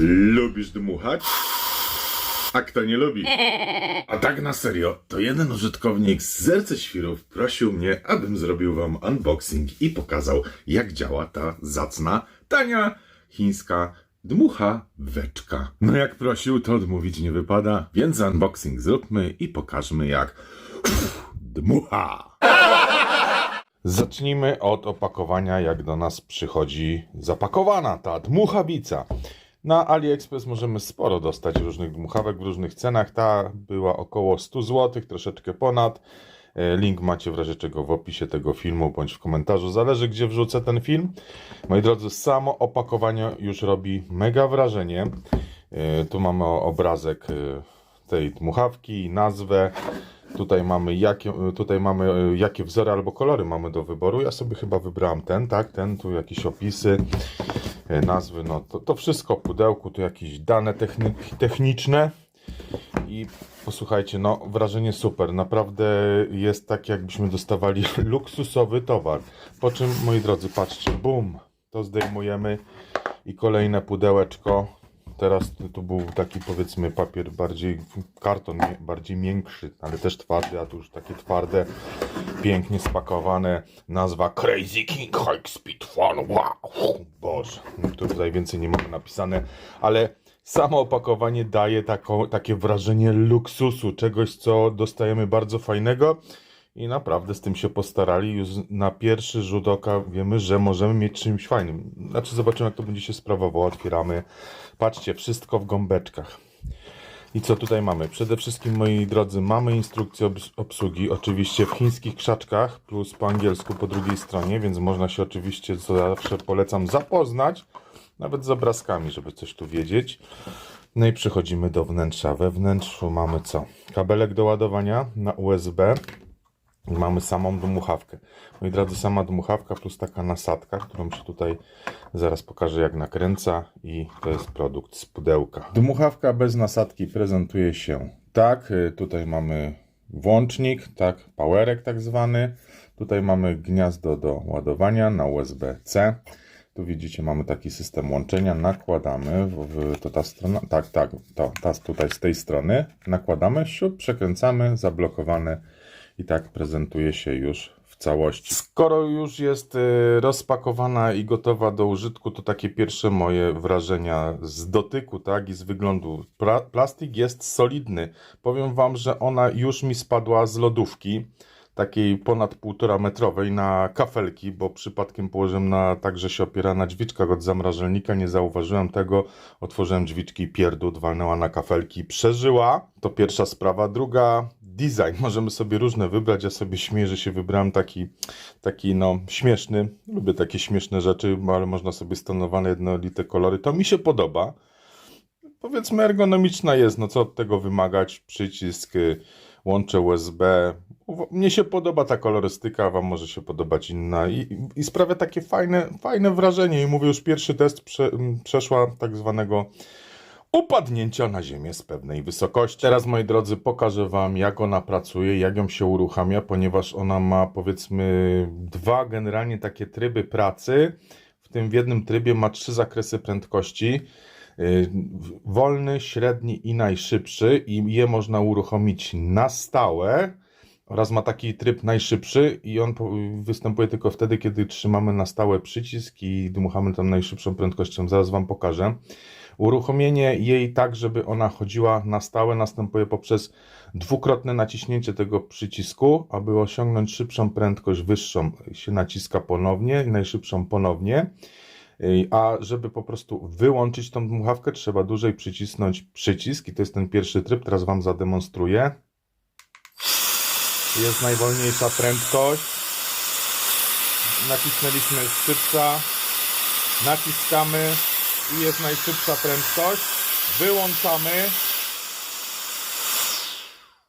Lubisz dmuchać? A kto nie lubi? A tak na serio, to jeden użytkownik z Zerce Świrów prosił mnie, abym zrobił wam unboxing i pokazał, jak działa ta zacna, tania, chińska dmuchaweczka. No jak prosił, to odmówić nie wypada, więc unboxing zróbmy i pokażmy jak dmucha. Zacznijmy od opakowania, jak do nas przychodzi zapakowana ta dmuchawica. Na AliExpress możemy sporo dostać różnych dmuchawek w różnych cenach. Ta była około 100 zł, troszeczkę ponad. E, Link macie w razie czego w opisie tego filmu bądź w komentarzu. Zależy gdzie wrzucę ten film. Moi drodzy, samo opakowanie już robi mega wrażenie. E, Tu mamy obrazek e, tej dmuchawki, nazwę. Tutaj mamy, jakie, tutaj mamy e, jakie wzory albo kolory mamy do wyboru. Ja sobie chyba wybrałem ten, tak? Ten, tu jakieś opisy, e, nazwy, no to, to wszystko w pudełku, tu jakieś dane techni techniczne. I posłuchajcie, no wrażenie super. Naprawdę jest tak, jakbyśmy dostawali luksusowy towar. Po czym, moi drodzy, patrzcie, bum, to zdejmujemy i kolejne pudełeczko. Teraz tu- był taki powiedzmy papier bardziej, karton bardziej miększy, ale też twardy, a tu już takie twarde, pięknie spakowane. Nazwa Crazy King High Speed Fun. Wow, Boże, tu tutaj więcej nie mamy napisane, ale samo opakowanie daje taką, takie wrażenie luksusu, czegoś co dostajemy bardzo fajnego. I naprawdę z tym się postarali. Już na pierwszy rzut oka wiemy, że możemy mieć czymś fajnym. Znaczy, zobaczymy, jak to będzie się sprawowało. Otwieramy. Patrzcie, wszystko w gąbeczkach. I co tutaj mamy? Przede wszystkim, moi drodzy, mamy instrukcję obs- obsługi, oczywiście w chińskich krzaczkach, plus po angielsku po drugiej stronie, więc można się oczywiście, co zawsze polecam, zapoznać, nawet z obrazkami, żeby coś tu wiedzieć. No i przechodzimy do wnętrza. We wnętrzu mamy co? Kabelek do ładowania na USB. Mamy samą dmuchawkę. Moi drodzy, sama dmuchawka plus taka nasadka, którą się tutaj zaraz pokażę jak nakręca i to jest produkt z pudełka. Dmuchawka bez nasadki prezentuje się tak. Y, Tutaj mamy włącznik, tak, powerek tak zwany. Tutaj mamy gniazdo do ładowania na USB-C. Tu widzicie, mamy taki system łączenia. Nakładamy, w, w, to ta strona, tak, tak, to ta tutaj z tej strony. Nakładamy, siup, przekręcamy, zablokowane i tak prezentuje się już w całości. Skoro już jest y, rozpakowana i gotowa do użytku, to takie pierwsze moje wrażenia z dotyku, tak, i z wyglądu. Plastik jest solidny. Powiem wam, że ona już mi spadła z lodówki takiej ponad półtora metrowej na kafelki, bo przypadkiem położyłem na tak, że się opiera na drzwiczkach od zamrażalnika, nie zauważyłem tego, otworzyłem drzwiczki i pierdut walnęła na kafelki, przeżyła, to pierwsza sprawa, druga design, możemy sobie różne wybrać, ja sobie śmieję, że się wybrałem taki, taki no śmieszny, lubię takie śmieszne rzeczy, ale można sobie stonowane jednolite kolory, to mi się podoba, powiedzmy ergonomiczna jest, no co od tego wymagać, przycisk, y, łącze USB. Mnie się podoba ta kolorystyka, wam może się podobać inna. I, i sprawia takie fajne, fajne wrażenie. I mówię już pierwszy test prze, przeszła tak zwanego upadnięcia na ziemię z pewnej wysokości. Teraz moi drodzy pokażę wam jak ona pracuje, jak ją się uruchamia, ponieważ ona ma powiedzmy dwa generalnie takie tryby pracy. W tym w jednym trybie ma trzy zakresy prędkości. Y, wolny, średni i najszybszy i je można uruchomić na stałe oraz ma taki tryb najszybszy i on występuje tylko wtedy, kiedy trzymamy na stałe przycisk i dmuchamy tam najszybszą prędkością. Zaraz Wam pokażę. Uruchomienie jej tak, żeby ona chodziła na stałe następuje poprzez dwukrotne naciśnięcie tego przycisku, aby osiągnąć szybszą prędkość wyższą się naciska ponownie i najszybszą ponownie. A żeby po prostu wyłączyć tą dmuchawkę, trzeba dłużej przycisnąć przycisk i to jest ten pierwszy tryb. Teraz Wam zademonstruję. Jest najwolniejsza prędkość. Nacisnęliśmy szybsza. Naciskamy i jest najszybsza prędkość. Wyłączamy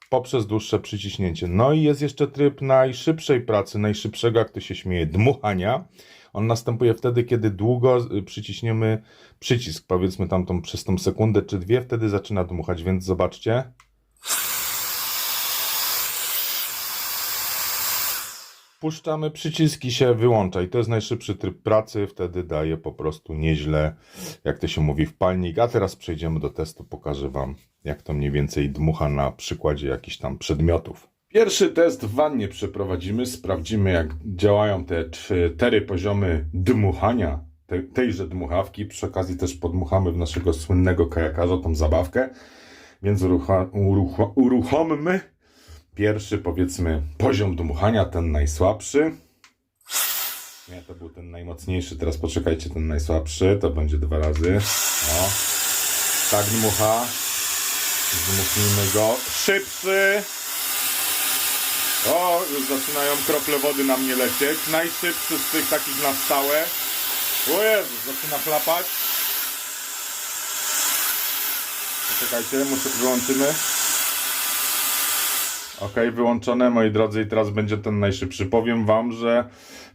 poprzez dłuższe przyciśnięcie. No i jest jeszcze tryb najszybszej pracy, najszybszego, jak to się śmieje, dmuchania. On następuje wtedy, kiedy długo y, przyciśniemy przycisk, powiedzmy tam tą, przez tą sekundę czy dwie, wtedy zaczyna dmuchać, więc zobaczcie. Puszczamy, przyciski się wyłącza i to jest najszybszy tryb pracy, wtedy daje po prostu nieźle, jak to się mówi, w palnik. A teraz przejdziemy do testu, pokażę Wam, jak to mniej więcej dmucha na przykładzie jakichś tam przedmiotów. Pierwszy test w wannie przeprowadzimy, sprawdzimy jak działają te cztery poziomy dmuchania te, tejże dmuchawki. Przy okazji też podmuchamy w naszego słynnego kajakarza tą zabawkę, więc urucha, urucha, uruchommy pierwszy powiedzmy poziom dmuchania, ten najsłabszy. Nie, to był ten najmocniejszy, teraz poczekajcie, ten najsłabszy, to będzie dwa razy. O, tak dmucha. Zmuchnijmy go. Szybszy. O, już zaczynają krople wody na mnie lecieć. Najszybszy z tych takich na stałe. O Jezu, zaczyna chlapać. Poczekajcie, muszę wyłączymy. Ok, wyłączone moi drodzy i teraz będzie ten najszybszy. Powiem wam, że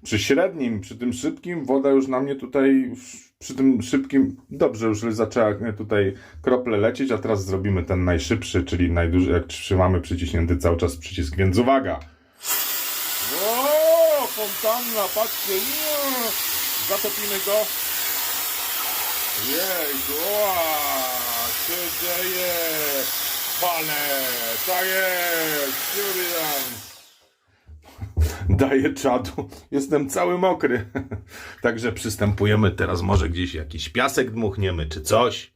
przy średnim, przy tym szybkim woda już na mnie tutaj, przy tym szybkim, dobrze już zaczęła tutaj krople lecieć, a teraz zrobimy ten najszybszy, czyli najduży, jak trzymamy przyciśnięty cały czas przycisk, więc uwaga! O, fontanna, patrzcie, zatopimy go. Jej, ła, się dzieje, fale, tak jest, Julian. Daję czadu, jestem cały mokry. Także przystępujemy teraz, może gdzieś jakiś piasek dmuchniemy, czy coś.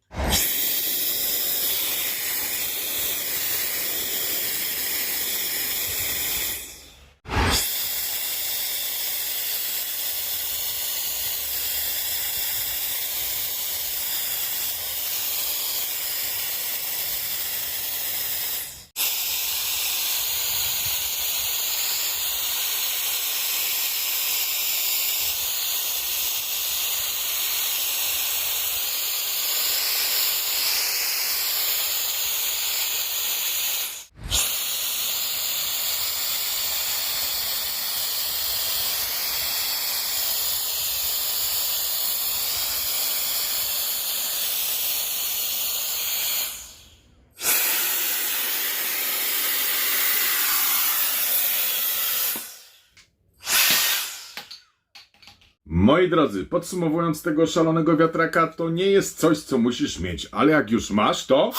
Moi drodzy, podsumowując tego szalonego wiatraka, to nie jest coś, co musisz mieć, ale jak już masz, to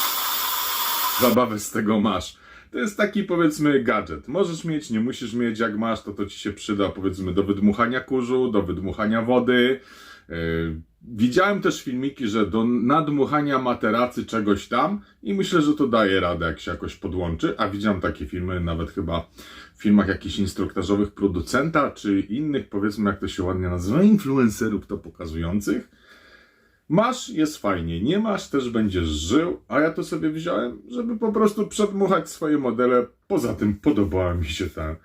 zabawę z tego masz. To jest taki powiedzmy gadżet. Możesz mieć, nie musisz mieć, jak masz, to to ci się przyda powiedzmy do wydmuchania kurzu, do wydmuchania wody. Widziałem też filmiki, że do nadmuchania materacy czegoś tam i myślę, że to daje radę, jak się jakoś podłączy, a widziałem takie filmy nawet chyba w filmach jakichś instruktażowych producenta, czy innych, powiedzmy, jak to się ładnie nazywa, influencerów to pokazujących. Masz, jest fajnie, nie masz, też będziesz żył, a ja to sobie wziąłem, żeby po prostu przedmuchać swoje modele. Poza tym podobała mi się ta,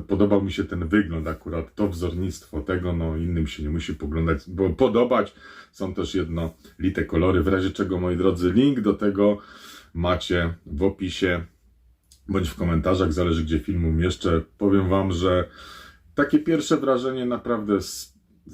podobał mi się ten wygląd akurat, to wzornictwo tego, no innym się nie musi poglądać, bo podobać. Są też jednolite kolory, w razie czego, moi drodzy, link do tego macie w opisie bądź w komentarzach, zależy gdzie film umieszczę. Powiem Wam, że takie pierwsze wrażenie naprawdę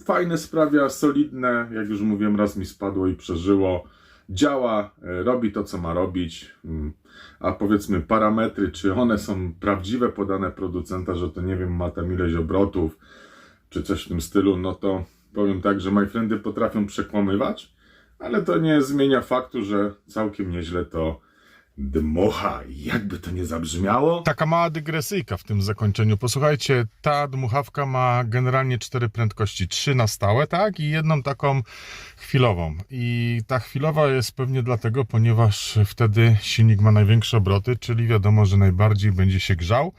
fajne sprawia, solidne. Jak już mówiłem, raz mi spadło i przeżyło. Działa, e, robi to, co ma robić. Mm. A powiedzmy parametry, czy one są prawdziwe, podane producenta, że to nie wiem, ma tam ileś obrotów, czy coś w tym stylu, no to powiem tak, że MyFriendy potrafią przekłamywać, ale to nie zmienia faktu, że całkiem nieźle to dmucha. Jakby to nie zabrzmiało. Taka mała dygresyjka w tym zakończeniu. Posłuchajcie, ta dmuchawka ma generalnie cztery prędkości. Trzy na stałe, tak? I jedną taką chwilową. I ta chwilowa jest pewnie dlatego, ponieważ wtedy silnik ma największe obroty, czyli wiadomo, że najbardziej będzie się grzał.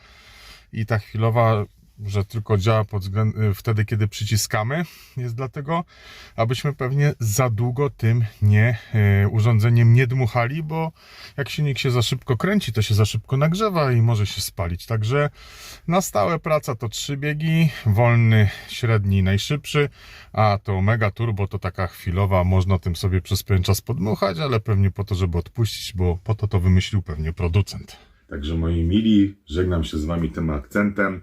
I ta chwilowa że tylko działa pod względ... wtedy, kiedy przyciskamy. Jest dlatego, abyśmy pewnie za długo tym nie e, urządzeniem nie dmuchali, bo jak silnik się za szybko kręci, to się za szybko nagrzewa i może się spalić. Także na stałe praca to trzy biegi, wolny, średni, najszybszy, a to mega turbo to taka chwilowa, można tym sobie przez pewien czas podmuchać, ale pewnie po to, żeby odpuścić, bo po to to wymyślił pewnie producent. Także moi mili, żegnam się z wami tym akcentem.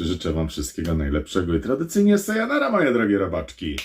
Życzę wam wszystkiego najlepszego i tradycyjnie sayonara, moje drogie robaczki.